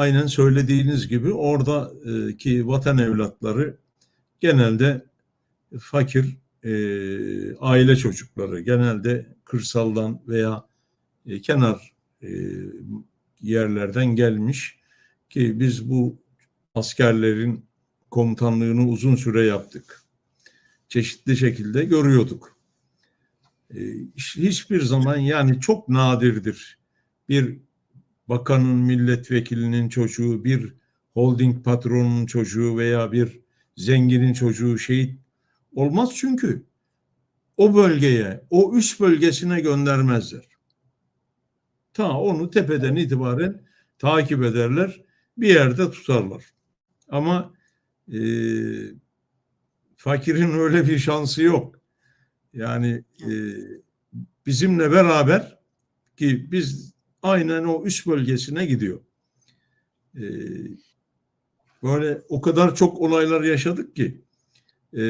aynen söylediğiniz gibi oradaki vatan evlatları genelde fakir e, aile çocukları, genelde kırsaldan veya e, kenar e, yerlerden gelmiş ki biz bu askerlerin komutanlığını uzun süre yaptık. Çeşitli şekilde görüyorduk. E, hiç- hiçbir zaman yani çok nadirdir bir bakanın, milletvekilinin çocuğu, bir holding patronunun çocuğu veya bir zenginin çocuğu şehit olmaz çünkü o bölgeye, o üst bölgesine göndermezler. Ta onu tepeden itibaren takip ederler, bir yerde tutarlar. Ama e, fakirin öyle bir şansı yok. Yani e, bizimle beraber ki biz aynen o üst bölgesine gidiyor. E, böyle o kadar çok olaylar yaşadık ki e,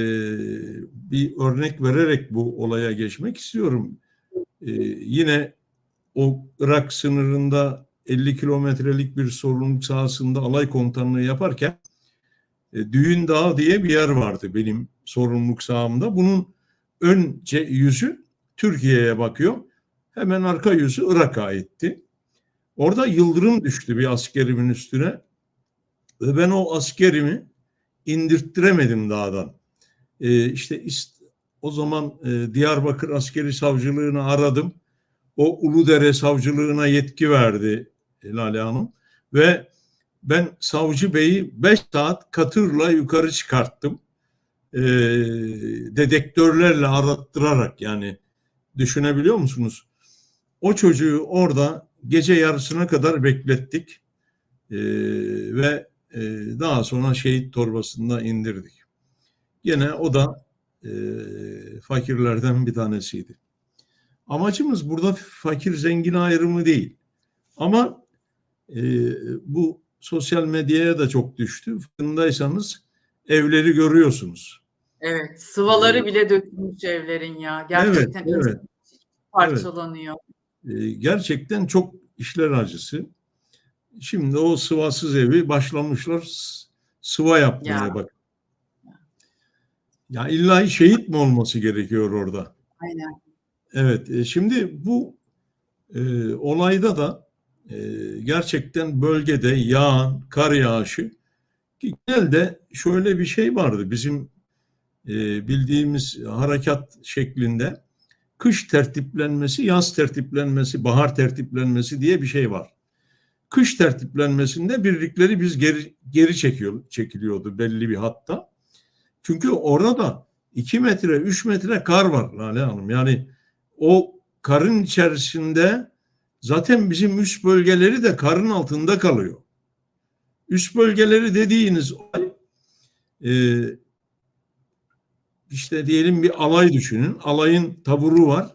bir örnek vererek bu olaya geçmek istiyorum. E, yine o Irak sınırında 50 kilometrelik bir sorumluluk sahasında alay komutanlığı yaparken e, Düğün Dağı diye bir yer vardı benim sorumluluk sahamda. Bunun ön yüzü Türkiye'ye bakıyor. Hemen arka yüzü Irak'a aitti. Orada yıldırım düştü bir askerimin üstüne. Ve ben o askerimi indirttiremedim dağdan. Ee, işte o zaman e, Diyarbakır Askeri Savcılığını aradım. O Uludere Savcılığına yetki verdi e, Lale Hanım. Ve ben Savcı Bey'i 5 saat katırla yukarı çıkarttım. Ee, dedektörlerle arattırarak yani düşünebiliyor musunuz? O çocuğu orada gece yarısına kadar beklettik. Ee, ve e, daha sonra şehit torbasında indirdik. Gene o da e, fakirlerden bir tanesiydi. Amacımız burada fakir zengin ayrımı değil. Ama e, bu sosyal medyaya da çok düştü. Farkındaysanız evleri görüyorsunuz. Evet, sıvaları Evet. bile dökülmüş evlerin ya. Gerçekten evet. insan parçalanıyor. E, gerçekten çok işler acısı. Şimdi o sıvasız evi başlamışlar sıva yapmaya Ya. bak. Ya illa şehit mi olması gerekiyor orada? Aynen. Evet, e, şimdi bu e, olayda da e, gerçekten bölgede yağan kar yağışı ki genelde şöyle bir şey vardı bizim e, bildiğimiz harekat şeklinde kış tertiplenmesi, yaz tertiplenmesi, bahar tertiplenmesi diye bir şey var. Kış tertiplenmesinde birlikleri biz geri, geri çekiyor, çekiliyordu belli bir hatta. Çünkü orada 2 metre, 3 metre kar var Lale Hanım. Yani o karın içerisinde zaten bizim üst bölgeleri de karın altında kalıyor. Üst bölgeleri dediğiniz e, işte diyelim bir alay düşünün. Alayın taburu var.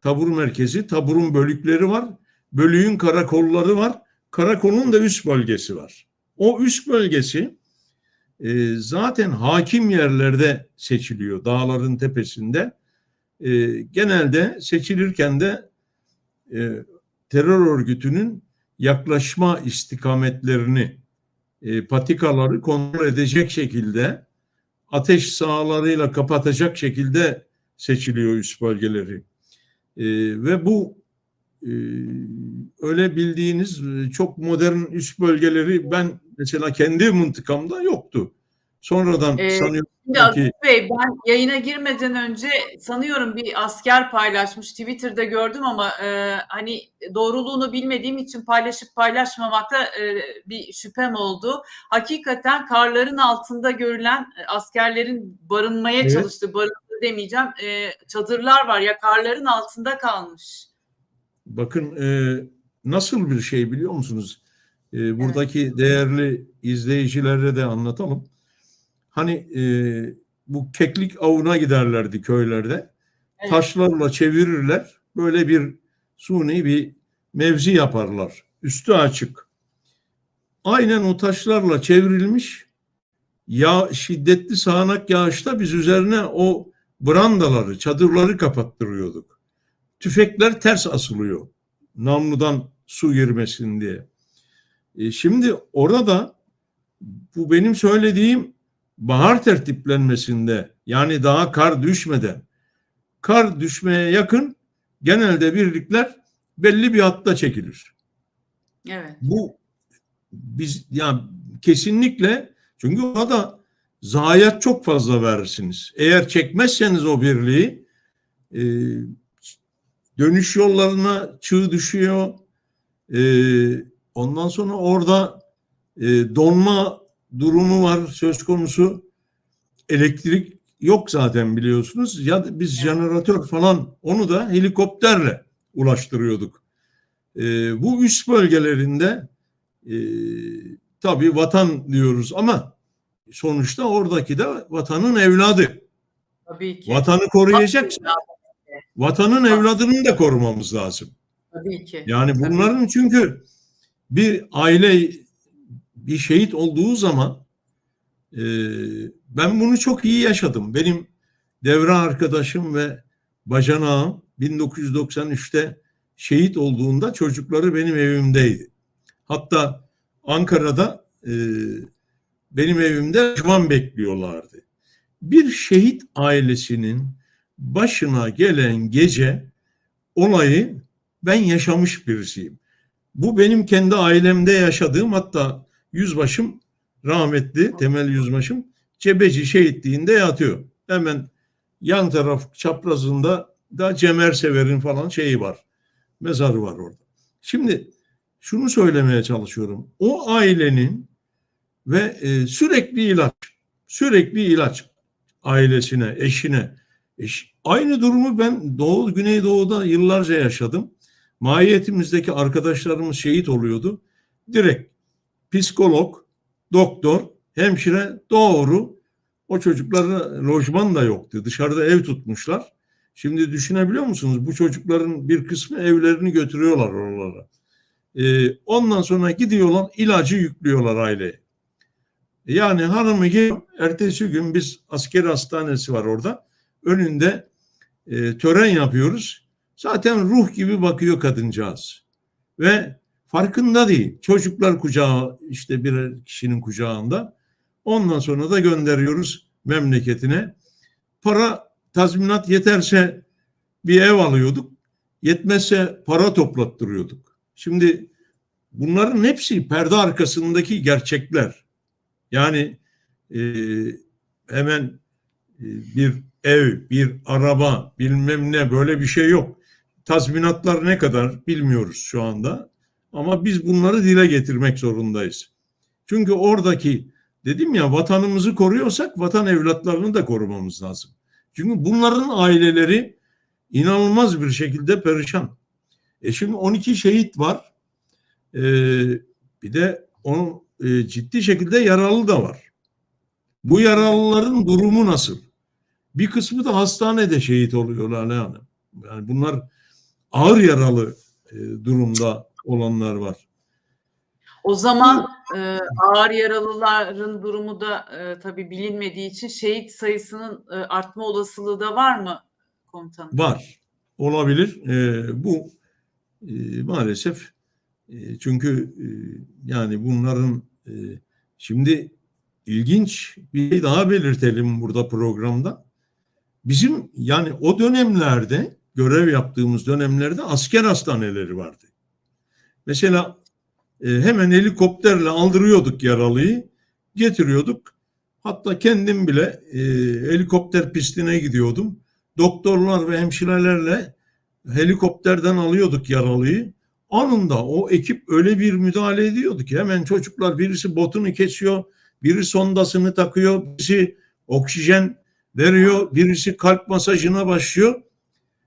Tabur merkezi, taburun bölükleri var. Bölüğün karakolları var. Karakolun da üst bölgesi var. O üst bölgesi e, zaten hakim yerlerde seçiliyor. Dağların tepesinde. E, genelde seçilirken de e, terör örgütünün yaklaşma istikametlerini, e, patikaları kontrol edecek şekilde ateş sahalarıyla kapatacak şekilde seçiliyor üst bölgeleri. E, ve bu e, öyle bildiğiniz e, çok modern üst bölgeleri ben mesela kendi mıntıkamda yoktu. Sonradan Ee, sanıyorum ki Bey ben yayına girmeden önce sanıyorum bir asker paylaşmış. Twitter'da gördüm ama e, hani doğruluğunu bilmediğim için paylaşıp paylaşmamakta e, bir şüphem oldu. Hakikaten karların altında görülen e, askerlerin barınmaya Evet. çalıştığı, barınma demeyeceğim, e, çadırlar var ya karların altında kalmış. bakın e, nasıl bir şey biliyor musunuz? E, buradaki değerli izleyicilere de anlatalım. Hani e, bu keklik avına giderlerdi köylerde. Evet. Taşlarla çevirirler. Böyle bir suni bir mevzi yaparlar. Üstü açık. Aynen o taşlarla çevrilmiş ya şiddetli sağanak yağışta biz üzerine o brandaları, çadırları kapattırıyorduk. Tüfekler ters asılıyor. Namludan su girmesin diye. E, şimdi orada bu benim söylediğim bahar tertiplenmesinde yani daha kar düşmeden kar düşmeye yakın genelde birlikler belli bir hatta çekilir. Evet. Bu biz yani kesinlikle çünkü orada zayiat çok fazla verirsiniz. Eğer çekmezseniz o birliği e, dönüş yollarına çığ düşüyor. E, ondan sonra orada e, donma durumu var söz konusu. Elektrik yok zaten biliyorsunuz. Ya biz Evet. jeneratör falan onu da helikopterle ulaştırıyorduk. E, bu üst bölgelerinde e, tabii vatan diyoruz ama sonuçta oradaki de vatanın evladı. Tabii ki. Vatanı koruyacaksa vatanın evladını da korumamız lazım. Tabii ki. Yani Tabii. bunların çünkü bir aile bir şehit olduğu zaman e, ben bunu çok iyi yaşadım. Benim devre arkadaşım ve bacanağım 1993'te şehit olduğunda çocukları benim evimdeydi. Hatta Ankara'da e, benim evimde düşman bekliyorlardı. Bir şehit ailesinin başına gelen gece olayı ben yaşamış birisiyim. Bu benim kendi ailemde yaşadığım hatta yüzbaşım rahmetli Temel Yüzbaşım Cebeci şehitliğinde yatıyor. Hemen yan taraf çaprazında da Cemer Sever'in falan şeyi var. Mezarı var orada. Şimdi şunu söylemeye çalışıyorum. O ailenin ve e, sürekli ilaç, sürekli ilaç ailesine, eşine. Eş, aynı durumu ben Doğu, Güneydoğu'da yıllarca yaşadım. Mahiyetimizdeki arkadaşlarımız şehit oluyordu. Direkt psikolog, doktor, hemşire doğru o çocuklara lojman da yoktu. Dışarıda ev tutmuşlar. Şimdi düşünebiliyor musunuz? Bu çocukların bir kısmı evlerini götürüyorlar oralara. Ee, ondan sonra gidiyorlar ilacı yüklüyorlar aileye. Yani hanımı geliyor. Ertesi gün biz asker hastanesi var orada. Önünde e, tören yapıyoruz. Zaten ruh gibi bakıyor kadıncağız. Ve farkında değil. Çocuklar kucağı işte bir kişinin kucağında. Ondan sonra da gönderiyoruz memleketine. Para tazminat yeterse bir ev alıyorduk. Yetmezse para toplattırıyorduk. Şimdi bunların hepsi perde arkasındaki gerçekler. Yani e, hemen e, bir ev, bir araba, bilmem ne böyle bir şey yok. Tazminatlar ne kadar bilmiyoruz şu anda. Ama biz bunları dile getirmek zorundayız. Çünkü oradaki dedim ya vatanımızı koruyorsak vatan evlatlarını da korumamız lazım. Çünkü bunların aileleri inanılmaz bir şekilde perişan. E şimdi 12 şehit var. Ee, bir de onun e, ciddi şekilde yaralı da var. Bu yaralıların durumu nasıl? Bir kısmı da hastanede şehit oluyor Lale Hanım. Yani bunlar ağır yaralı e, durumda olanlar var. O zaman e, ağır yaralıların durumu da e, tabii bilinmediği için şehit sayısının e, artma olasılığı da var mı komutanım? Var. Olabilir. E, bu e, maalesef e, çünkü e, yani bunların e, şimdi ilginç bir şey daha belirtelim burada programda. Bizim yani o dönemlerde görev yaptığımız dönemlerde asker hastaneleri vardı. Mesela e, hemen helikopterle aldırıyorduk yaralıyı, getiriyorduk. Hatta kendim bile e, helikopter pistine gidiyordum. Doktorlar ve hemşirelerle helikopterden alıyorduk yaralıyı. Anında o ekip öyle bir müdahale ediyordu ki hemen çocuklar birisi botunu kesiyor, biri sondasını takıyor, birisi oksijen veriyor, birisi kalp masajına başlıyor.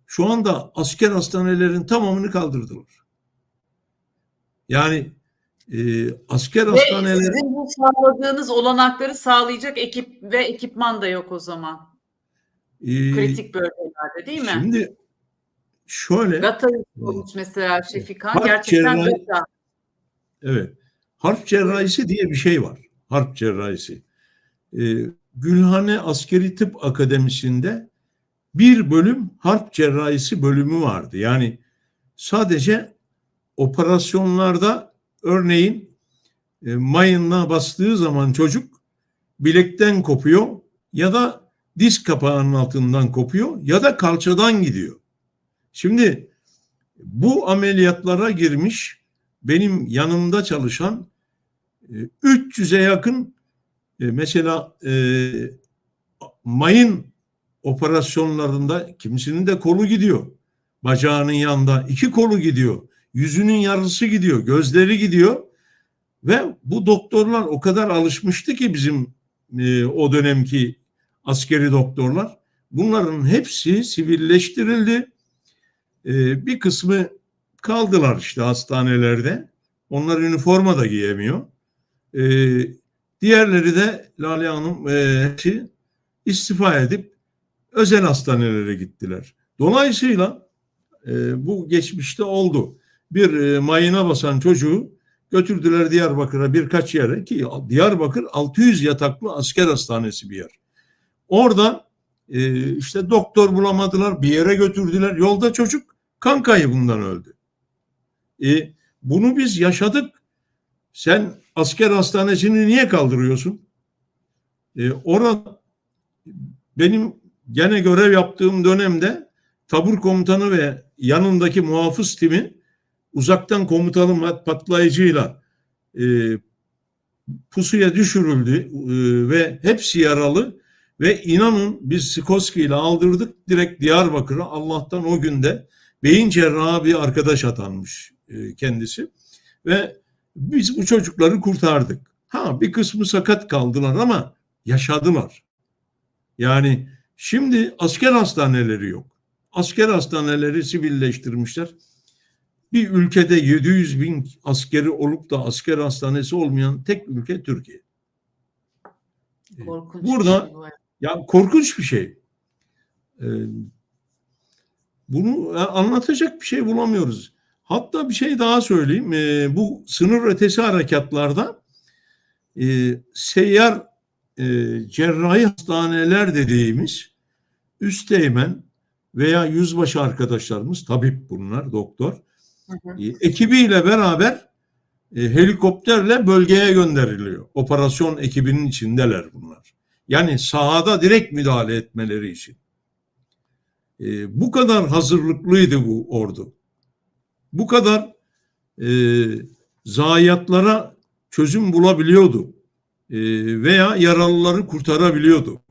Şu anda asker hastanelerin tamamını kaldırdılar. Yani e, asker Ve hastaneleri sizin bu sağladığınız olanakları sağlayacak ekip ve ekipman da yok o zaman. e, Kritik bölgelerde değil mi? şimdi şöyle Gata Yusuf mesela Şefikan gerçekten cerrahi- Gata. Evet. Harp cerrahisi diye bir şey var. Harp cerrahisi. Ee, Gülhane Askeri Tıp Akademisi'nde bir bölüm harp cerrahisi bölümü vardı. Yani sadece operasyonlarda örneğin e, mayınla bastığı zaman çocuk bilekten kopuyor ya da diz kapağının altından kopuyor ya da kalçadan gidiyor. Şimdi bu ameliyatlara girmiş benim yanımda çalışan e, 300'e yakın e, mesela e, mayın operasyonlarında kimisinin de kolu gidiyor. Bacağının yanında iki kolu gidiyor. Yüzünün yarısı gidiyor. Gözleri gidiyor. Ve bu doktorlar o kadar alışmıştı ki bizim e, o dönemki askeri doktorlar. Bunların hepsi sivilleştirildi. E, bir kısmı kaldılar işte hastanelerde. Onlar üniforma da giyemiyor. E, diğerleri de Lale Hanım e, istifa edip özel hastanelere gittiler. Dolayısıyla e, bu geçmişte oldu. Bir e, mayına basan çocuğu götürdüler Diyarbakır'a birkaç yere ki Diyarbakır 600 yataklı asker hastanesi bir yer. Orada e, işte doktor bulamadılar bir yere götürdüler. Yolda çocuk kan kaybından öldü. E, bunu biz yaşadık. Sen asker hastanesini niye kaldırıyorsun? Orada benim gene görev yaptığım dönemde tabur komutanı ve yanındaki muhafız timi uzaktan komutanın patlayıcıyla e, pusuya düşürüldü e, ve hepsi yaralı ve inanın biz Skoski ile aldırdık direkt Diyarbakır'a Allah'tan o günde beyin cerrahı bir arkadaş atanmış e, kendisi ve biz bu çocukları kurtardık. Ha bir kısmı sakat kaldılar ama yaşadılar. Yani şimdi asker hastaneleri yok. Asker hastaneleri sivilleştirmişler. Bir ülkede 700 bin askeri olup da asker hastanesi olmayan tek ülke Türkiye. Korkunç Burada şey ya korkunç bir şey. Ee, bunu anlatacak bir şey bulamıyoruz. Hatta bir şey daha söyleyeyim. Ee, bu sınır ötesi harekatlarda e, seyyar e, cerrahi hastaneler dediğimiz üsteğmen veya yüzbaşı arkadaşlarımız, tabip bunlar, doktor, Hı hı. e, ekibiyle beraber e, helikopterle bölgeye gönderiliyor. Operasyon ekibinin içindeler bunlar. Yani sahada direkt müdahale etmeleri için. E, bu kadar hazırlıklıydı bu ordu. Bu kadar e, zayiatlara çözüm bulabiliyordu. E, veya yaralıları kurtarabiliyordu.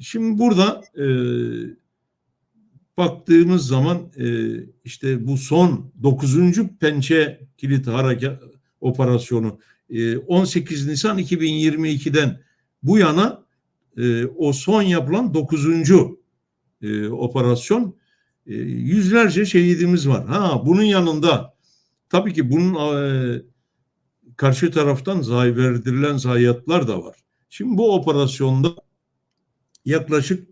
Şimdi burada e, baktığımız zaman e, işte bu son 9. pençe kilit harekat operasyonu e, 18 Nisan 2022'den bu yana e, o son yapılan 9. E, operasyon e, yüzlerce şehidimiz var. Ha bunun yanında tabii ki bunun e, karşı taraftan zayi verdirilen zayiatlar da var. Şimdi bu operasyonda yaklaşık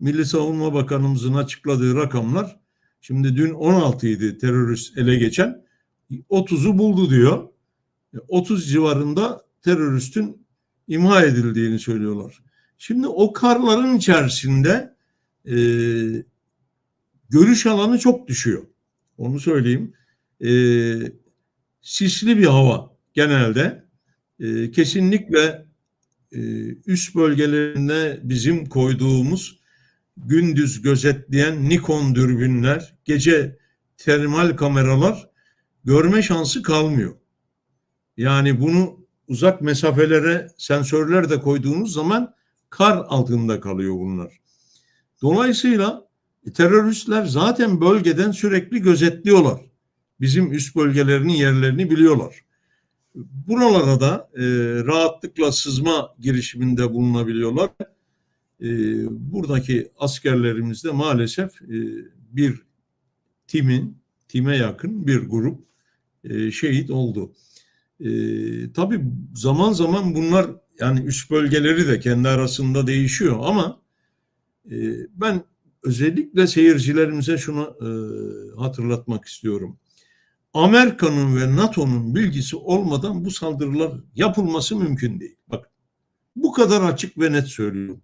Milli Savunma Bakanımızın açıkladığı rakamlar şimdi dün 16 idi terörist ele geçen 30'u buldu diyor. 30 civarında teröristin imha edildiğini söylüyorlar. Şimdi o karların içerisinde e, görüş alanı çok düşüyor. Onu söyleyeyim. E, sisli bir hava genelde. E, kesinlikle e, üst bölgelerinde bizim koyduğumuz gündüz gözetleyen Nikon dürbünler, gece termal kameralar görme şansı kalmıyor. Yani bunu uzak mesafelere sensörler de koyduğunuz zaman kar altında kalıyor bunlar. Dolayısıyla e, teröristler zaten bölgeden sürekli gözetliyorlar. Bizim üst bölgelerinin yerlerini biliyorlar. Buralara da e, rahatlıkla sızma girişiminde bulunabiliyorlar. E, buradaki askerlerimiz de maalesef e, bir timin, time yakın bir grup e, şehit oldu. E, tabii zaman zaman bunlar yani üst bölgeleri de kendi arasında değişiyor ama e, ben özellikle seyircilerimize şunu e, hatırlatmak istiyorum. Amerika'nın ve NATO'nun bilgisi olmadan bu saldırılar yapılması mümkün değil. Bak bu kadar açık ve net söylüyorum.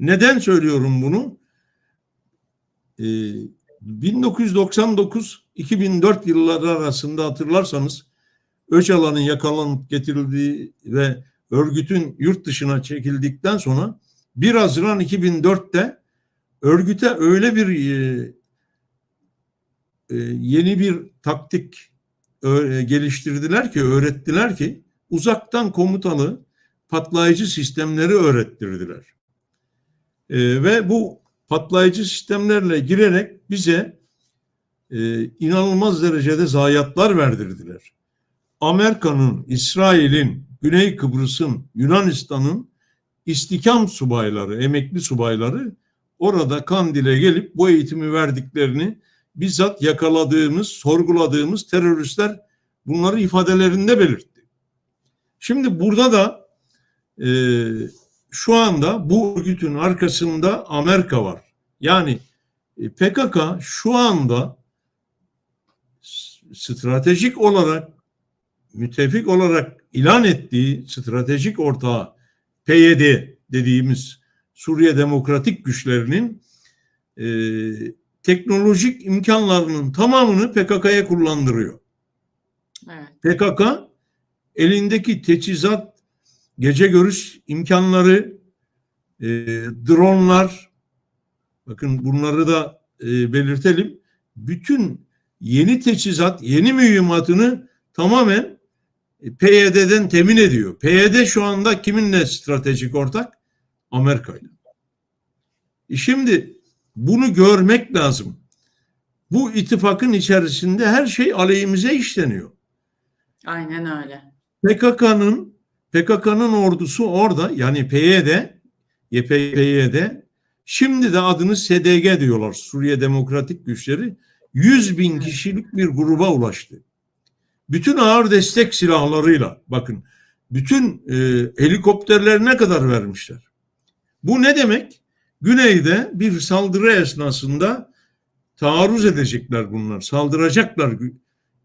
Neden söylüyorum bunu? Ee, 1999-2004 yılları arasında hatırlarsanız Öcalan'ın yakalanıp getirildiği ve örgütün yurt dışına çekildikten sonra 1 Haziran 2004'te örgüte öyle bir e, e, yeni bir taktik ö- geliştirdiler ki, öğrettiler ki uzaktan komutalı patlayıcı sistemleri öğrettirdiler. E, ve bu patlayıcı sistemlerle girerek bize e, inanılmaz derecede zayiatlar verdirdiler. Amerika'nın, İsrail'in, Güney Kıbrıs'ın, Yunanistan'ın istikam subayları, emekli subayları orada Kandil'e gelip bu eğitimi verdiklerini bizzat yakaladığımız, sorguladığımız teröristler bunları ifadelerinde belirtti. Şimdi burada da e, şu anda bu örgütün arkasında Amerika var. Yani e, PKK şu anda stratejik olarak müttefik olarak ilan ettiği stratejik ortağı PYD dediğimiz Suriye Demokratik Güçlerinin e, teknolojik imkanlarının tamamını PKK'ya kullandırıyor. Evet. PKK elindeki teçhizat, gece görüş imkanları, e, dronlar, bakın bunları da e, belirtelim. Bütün yeni teçhizat, yeni mühimmatını tamamen e, PYD'den temin ediyor. PYD şu anda kiminle stratejik ortak? Amerika ile. E Şimdi bunu görmek lazım. Bu ittifakın içerisinde her şey aleyhimize işleniyor. Aynen öyle. PKK'nın PKK'nın ordusu orada yani PYD, YPYD şimdi de adını SDG diyorlar. Suriye Demokratik Güçleri 100 bin kişilik bir gruba ulaştı. Bütün ağır destek silahlarıyla bakın bütün e, helikopterlerine kadar vermişler. Bu ne demek? Güneyde bir saldırı esnasında taarruz edecekler bunlar. Saldıracaklar Gü-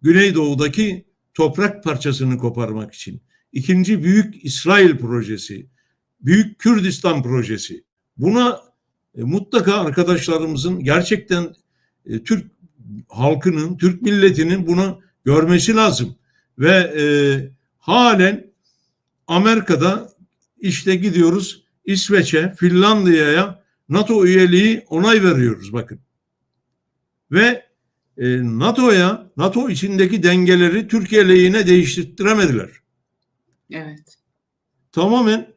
Güneydoğu'daki toprak parçasını koparmak için. İkinci Büyük İsrail projesi, Büyük Kürdistan projesi. Buna e, mutlaka arkadaşlarımızın gerçekten e, Türk halkının, Türk milletinin bunu görmesi lazım. Ve e, halen Amerika'da işte gidiyoruz İsveç'e, Finlandiya'ya NATO üyeliği onay veriyoruz bakın. Ve e, NATO'ya, NATO içindeki dengeleri Türkiye lehine değiştiremediler. Evet. Tamamen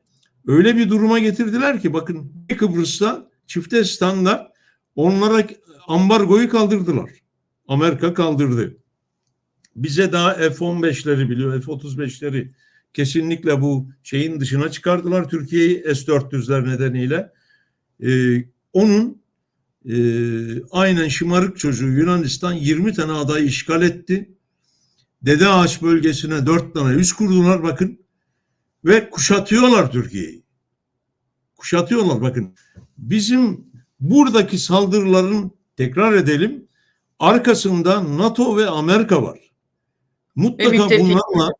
öyle bir duruma getirdiler ki bakın Kıbrıs'ta çifte standart onlara ambargoyu kaldırdılar. Amerika kaldırdı. Bize daha F-15'leri biliyor, F-35'leri kesinlikle bu şeyin dışına çıkardılar Türkiye'yi S-400'ler nedeniyle. Ee, onun e, aynen şımarık çocuğu Yunanistan 20 tane adayı işgal etti. Dede Ağaç bölgesine 4 tane üs kurdular bakın ve kuşatıyorlar Türkiye'yi. Kuşatıyorlar bakın. Bizim buradaki saldırıların tekrar edelim arkasında NATO ve Amerika var. Mutlaka müttefikler. bunlarla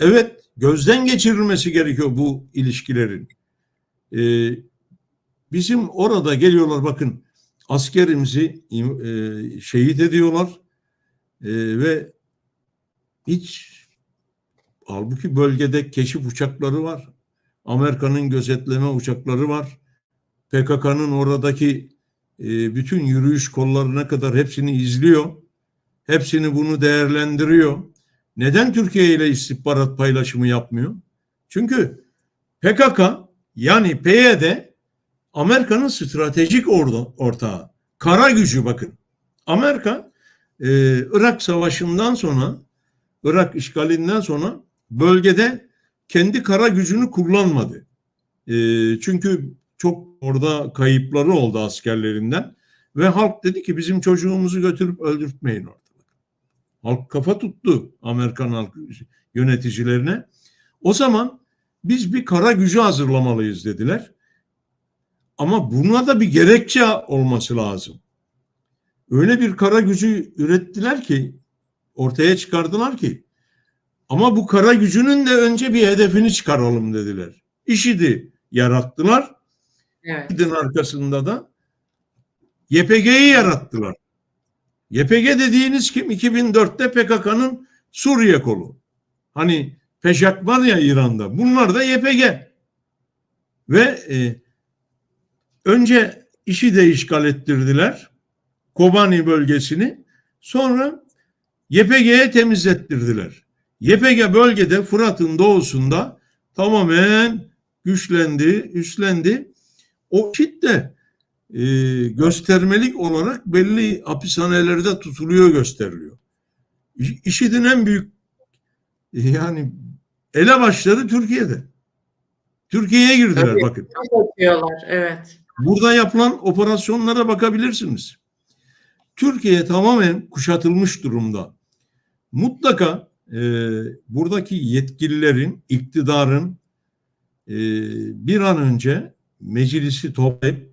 evet gözden geçirilmesi gerekiyor bu ilişkilerin. Ee, bizim orada geliyorlar bakın askerimizi e, şehit ediyorlar E, ve hiç halbuki bölgede keşif uçakları var. Amerika'nın gözetleme uçakları var. PKK'nın oradaki e, bütün yürüyüş kollarına kadar hepsini izliyor. Hepsini bunu değerlendiriyor. Neden Türkiye ile istihbarat paylaşımı yapmıyor? Çünkü PKK yani PYD Amerika'nın stratejik ordu, ortağı. Kara gücü bakın. Amerika e, Irak Savaşı'ndan sonra Irak işgalinden sonra bölgede kendi kara gücünü kullanmadı. E, çünkü çok orada kayıpları oldu askerlerinden ve halk dedi ki bizim çocuğumuzu götürüp öldürtmeyin orada. Halk kafa tuttu Amerikan halkı yöneticilerine. O zaman biz bir kara gücü hazırlamalıyız dediler. Ama buna da bir gerekçe olması lazım. Öyle bir kara gücü ürettiler ki ortaya çıkardılar ki ama bu kara gücünün de önce bir hedefini çıkaralım dediler. IŞİD'i yarattılar. Evet. IŞİD'in arkasında da YPG'yi yarattılar. YPG dediğiniz kim? 2004'te PKK'nın Suriye kolu. Hani Peşak var ya İran'da. Bunlar da YPG. Ve e, önce işi de işgal ettirdiler. Kobani bölgesini. Sonra YPG'ye temizlettirdiler. YPG bölgede Fırat'ın doğusunda tamamen güçlendi, üstlendi. O kitle e, göstermelik olarak belli hapishanelerde tutuluyor gösteriliyor. IŞİD'in en büyük yani elebaşları Türkiye'de. Türkiye'ye girdiler Tabii. bakın. Çok atıyorlar. Evet. Burada yapılan operasyonlara bakabilirsiniz. Türkiye tamamen kuşatılmış durumda. Mutlaka e, buradaki yetkililerin, iktidarın e, bir an önce meclisi toplayıp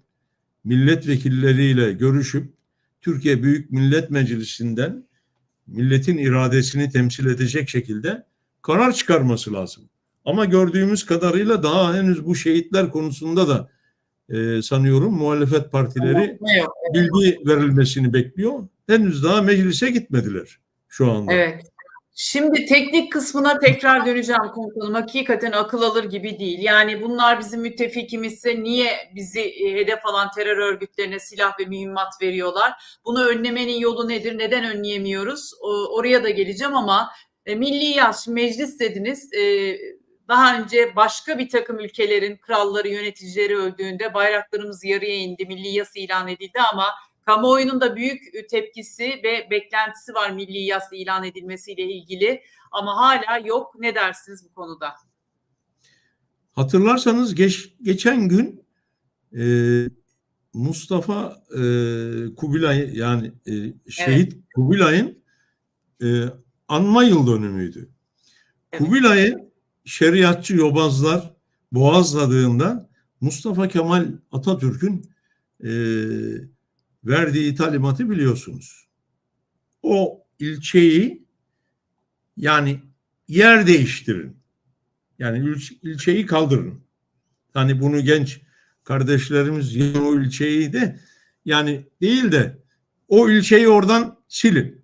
milletvekilleriyle görüşüp Türkiye Büyük Millet Meclisi'nden milletin iradesini temsil edecek şekilde karar çıkarması lazım. Ama gördüğümüz kadarıyla daha henüz bu şehitler konusunda da e, sanıyorum muhalefet partileri bilgi verilmesini bekliyor. Henüz daha meclise gitmediler şu anda. Evet. Şimdi teknik kısmına tekrar döneceğim komutanım. Hakikaten akıl alır gibi değil. Yani bunlar bizim müttefikimizse niye bizi e, hedef alan terör örgütlerine silah ve mühimmat veriyorlar? Bunu önlemenin yolu nedir? Neden önleyemiyoruz? Oraya da geleceğim ama e, milli şimdi meclis dediniz. E, Daha önce başka bir takım ülkelerin kralları, yöneticileri öldüğünde bayraklarımız yarıya indi, milli yas ilan edildi ama Kamuoyunun da büyük e, tepkisi ve beklentisi var milli yas ilan edilmesiyle ilgili ama hala yok. Ne dersiniz bu konuda? Hatırlarsanız geç, geçen gün e, Mustafa e, Kubilay yani e, şehit Kubilay'ın e, anma yıl dönümüydü. Evet. Kubilay'ı şeriatçı yobazlar boğazladığında Mustafa Kemal Atatürk'ün e, verdiği talimatı biliyorsunuz. O ilçeyi yani yer değiştirin. Yani il- ilçeyi kaldırın. Hani bunu genç kardeşlerimiz o ilçeyi de yani değil de o ilçeyi oradan silin.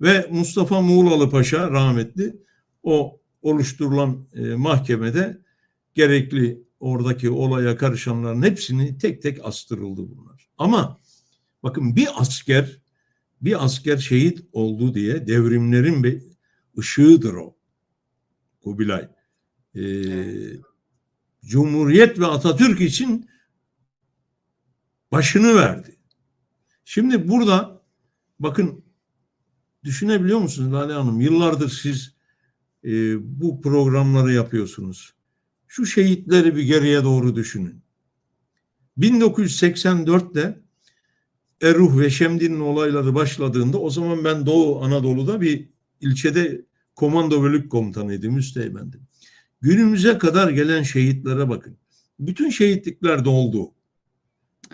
Ve Mustafa Muğlalı Paşa rahmetli o oluşturulan e, mahkemede gerekli oradaki olaya karışanların hepsini tek tek astırıldı bunlar. Ama bakın bir asker bir asker şehit oldu diye devrimlerin bir ışığıdır o. Kubilay. Ee, Evet. Cumhuriyet ve Atatürk için başını verdi. Şimdi burada bakın düşünebiliyor musunuz Lale Hanım? Yıllardır siz e, bu programları yapıyorsunuz. Şu şehitleri bir geriye doğru düşünün. 1984'te Eruh ve Şemdin'in olayları başladığında o zaman ben Doğu Anadolu'da bir ilçede komando bölük komutanıydım, üsteğmendim. Günümüze kadar gelen şehitlere bakın. Bütün şehitlikler doldu.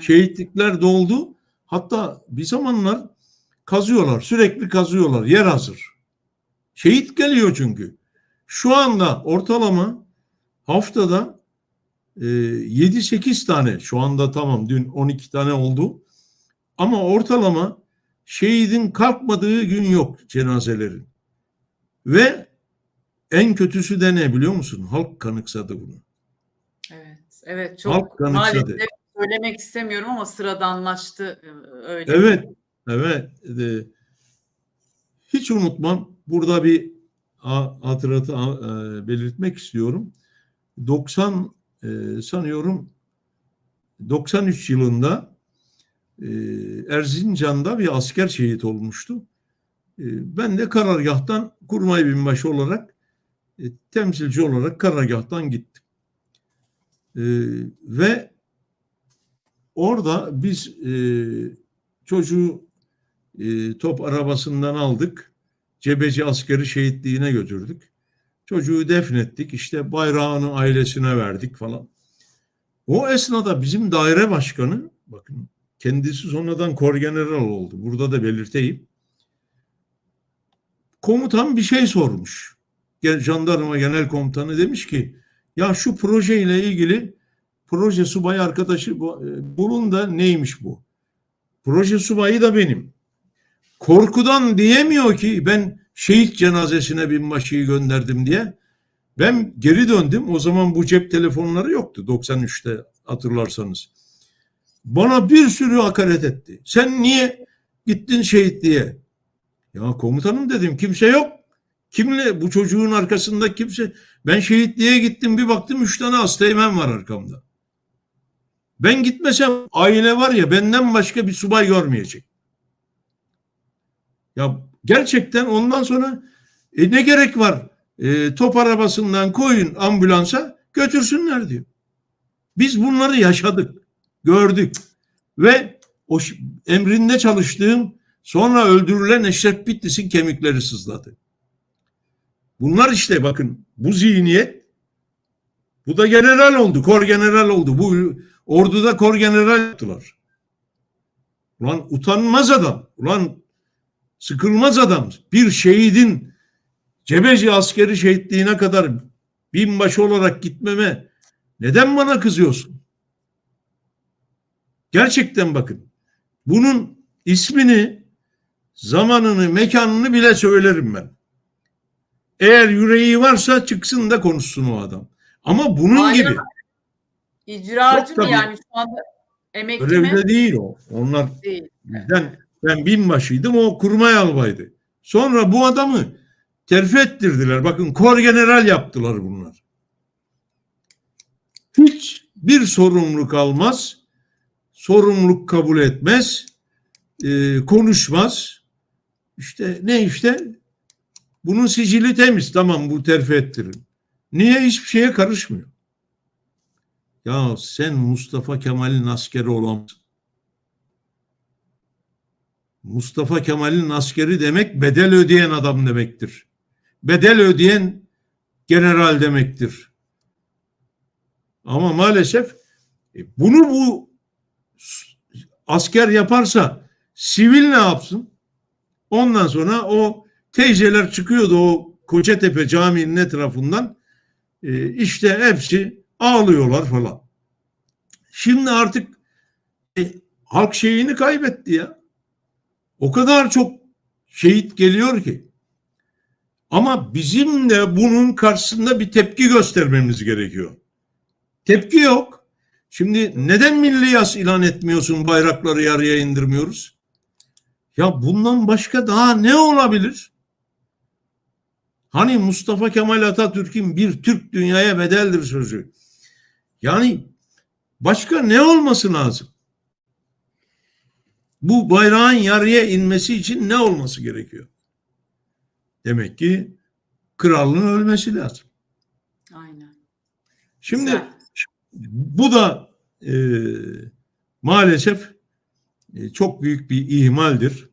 Şehitlikler doldu. Hatta bir zamanlar kazıyorlar, sürekli kazıyorlar. Yer hazır. Şehit geliyor çünkü. Şu anda ortalama haftada e, 7-8 tane, şu anda tamam dün 12 tane oldu. Ama ortalama şehidin kalkmadığı gün yok cenazelerin. Ve en kötüsü de ne biliyor musun? Halk kanıksadı bunu. Evet, evet Halk çok kanıksadı. maalesef söylemek istemiyorum ama sıradanlaştı e, öyle. Evet, evet. E, hiç unutmam. Burada bir ha- hatıratı e, belirtmek istiyorum. 90 e, sanıyorum 93 yılında e, Erzincan'da bir asker şehit olmuştu. E, ben de karargahtan kurmay binbaşı olarak e, temsilci olarak karargahtan gittim. E, ve orada biz e, çocuğu e, top arabasından aldık. Cebeci askeri şehitliğine götürdük. Çocuğu defnettik. İşte bayrağını ailesine verdik falan. O esnada bizim daire başkanı bakın kendisi sonradan korgeneral oldu. Burada da belirteyim. Komutan bir şey sormuş. Jandarma genel komutanı demiş ki ya şu projeyle ilgili proje subayı arkadaşı e, bulun da neymiş bu? Proje subayı da benim. Korkudan diyemiyor ki ben şehit cenazesine binbaşıyı gönderdim diye. Ben geri döndüm. O zaman bu cep telefonları yoktu 93'te hatırlarsanız. Bana bir sürü hakaret etti. Sen niye gittin şehitliğe? Ya komutanım dedim kimse yok. Kimle bu çocuğun arkasında kimse? Ben şehitliğe gittim bir baktım üç tane asteğmen var arkamda. Ben gitmesem aile var ya benden başka bir subay görmeyecek. Ya gerçekten ondan sonra e, ne gerek var? E, top arabasından koyun ambulansa götürsünler diyor. Biz bunları yaşadık, gördük ve o emrinde çalıştığım sonra öldürülen Eşref Bitlis'in kemikleri sızladı. Bunlar işte bakın bu zihniyet bu da general oldu, kor general oldu. Bu orduda kor general yaptılar. Ulan utanmaz adam. Ulan sıkılmaz adam. Bir şehidin Cebeci askeri şehitliğine kadar binbaşı olarak gitmeme neden bana kızıyorsun? Gerçekten bakın. Bunun ismini, zamanını, mekanını bile söylerim ben. Eğer yüreği varsa çıksın da konuşsun o adam. Ama bunun Aynen. gibi. İcracı mı yani şu anda emekli mi? Görevde değil o. Onlar Değil. Ben, ben binbaşıydım o kurmay albaydı. Sonra bu adamı terfi ettirdiler. Bakın kor general yaptılar bunlar. Hiç bir sorumluluk almaz, sorumluluk kabul etmez, e, konuşmaz. İşte ne işte? Bunun sicili temiz. Tamam bu terfi ettirin. Niye hiçbir şeye karışmıyor? Ya sen Mustafa Kemal'in askeri olamazsın. Mustafa Kemal'in askeri demek bedel ödeyen adam demektir. Bedel ödeyen general demektir. Ama maalesef e, bunu bu asker yaparsa sivil ne yapsın? Ondan sonra o teyzeler çıkıyordu o Koçetepe Camii'nin etrafından. E, işte hepsi ağlıyorlar falan. Şimdi artık e, halk şeyini kaybetti ya. O kadar çok şehit geliyor ki. Ama bizim de bunun karşısında bir tepki göstermemiz gerekiyor. Tepki yok. Şimdi neden milli yas ilan etmiyorsun, bayrakları yarıya indirmiyoruz? Ya bundan başka daha ne olabilir? Hani Mustafa Kemal Atatürk'ün bir Türk dünyaya bedeldir sözü. Yani başka ne olması lazım? Bu bayrağın yarıya inmesi için ne olması gerekiyor? Demek ki krallığın ölmesi lazım. Aynen. Şimdi Güzel. bu da e, maalesef e, çok büyük bir ihmaldir.